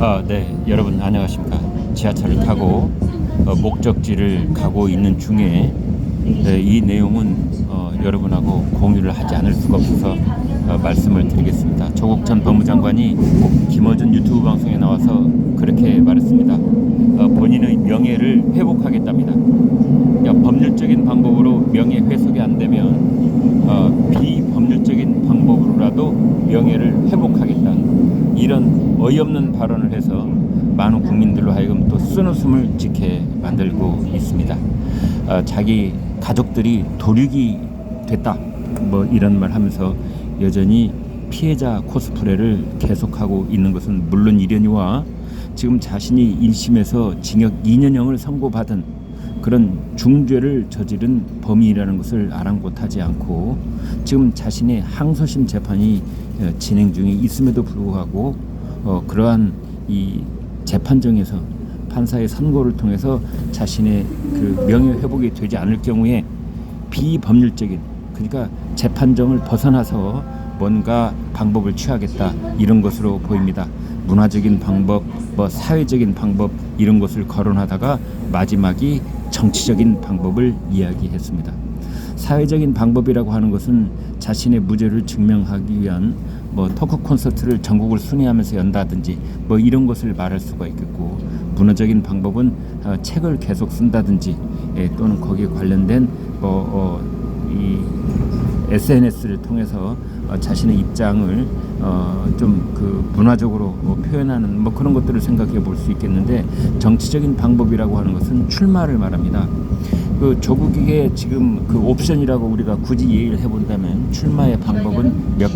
아, 네, 여러분 안녕하십니까? 지하철을 타고 어, 목적지를 가고 있는 중에 네, 이 내용은 어, 여러분하고 공유를 하지 않을 수가 없어서 어, 말씀을 드리겠습니다. 조국 전 법무장관이 김어준 유튜브 방송에 나와서 그렇게 말했습니다. 어, 본인의 명예를 회복하겠답니다. 야, 법률적인 방법으로 명예 회복이 안 되면 어, 비법률적인 방법으로라도 명예를 회복하겠다. 이런 어이없는 발언을 해서 많은 국민들로 하여금 또 쓴웃음을 지게 만들고 있습니다. 어, 자기 가족들이 도륙이 됐다. 뭐 이런 말 하면서 여전히 피해자 코스프레를 계속하고 있는 것은 물론 이련이와 지금 자신이 1심에서 징역 2년형을 선고받은 그런 중죄를 저지른 범인이라는 것을 아랑곳하지 않고 지금 자신의 항소심 재판이 어, 진행 중에 있음에도 불구하고 어, 그러한 이 재판정에서 판사의 선고를 통해서 자신의 그 명예 회복이 되지 않을 경우에 비법률적인 그러니까 재판정을 벗어나서 뭔가 방법을 취하겠다 이런 것으로 보입니다. 문화적인 방법, 뭐 사회적인 방법 이런 것을 거론하다가 마지막이 정치적인 방법을 이야기했습니다. 사회적인 방법이라고 하는 것은 자신의 무죄를 증명하기 위한 뭐 토크 콘서트를 전국을 순회하면서 연다든지 뭐 이런 것을 말할 수가 있겠고 문화적인 방법은 어, 책을 계속 쓴다든지 예, 또는 거기에 관련된 뭐 어, 이 SNS를 통해서 어, 자신의 입장을 어, 좀그 문화적으로 뭐 표현하는 뭐 그런 것들을 생각해 볼 수 있겠는데 정치적인 방법이라고 하는 것은 출마를 말합니다. 그 조국에게 지금 그 옵션이라고 우리가 굳이 얘기를 해본다면 출마의 방법은 몇